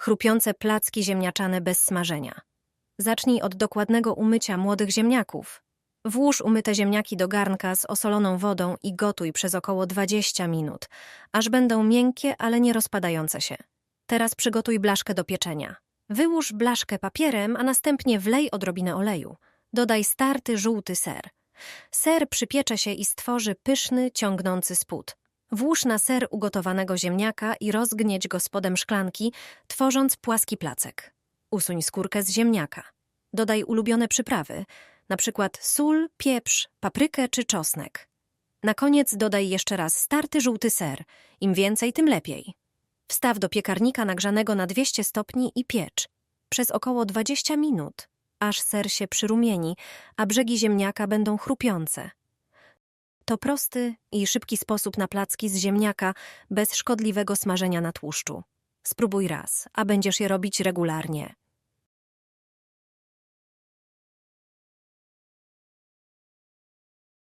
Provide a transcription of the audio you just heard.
chrupiące placki ziemniaczane bez smażenia. Zacznij od dokładnego umycia młodych ziemniaków. Włóż umyte ziemniaki do garnka z osoloną wodą i gotuj przez około 20 minut, aż będą miękkie, ale nie rozpadające się. Teraz przygotuj blaszkę do pieczenia. Wyłóż blaszkę papierem, a następnie wlej odrobinę oleju. Dodaj starty żółty ser. Ser przypiecze się i stworzy pyszny, ciągnący spód. Włóż na ser ugotowanego ziemniaka i rozgnieć go spodem szklanki, tworząc płaski placek. Usuń skórkę z ziemniaka. Dodaj ulubione przyprawy, przykład sól, pieprz, paprykę czy czosnek. Na koniec dodaj jeszcze raz starty żółty ser. Im więcej, tym lepiej. Wstaw do piekarnika nagrzanego na 200 stopni i piecz przez około 20 minut, aż ser się przyrumieni, a brzegi ziemniaka będą chrupiące. To prosty i szybki sposób na placki z ziemniaka bez szkodliwego smażenia na tłuszczu. Spróbuj raz, a będziesz je robić regularnie.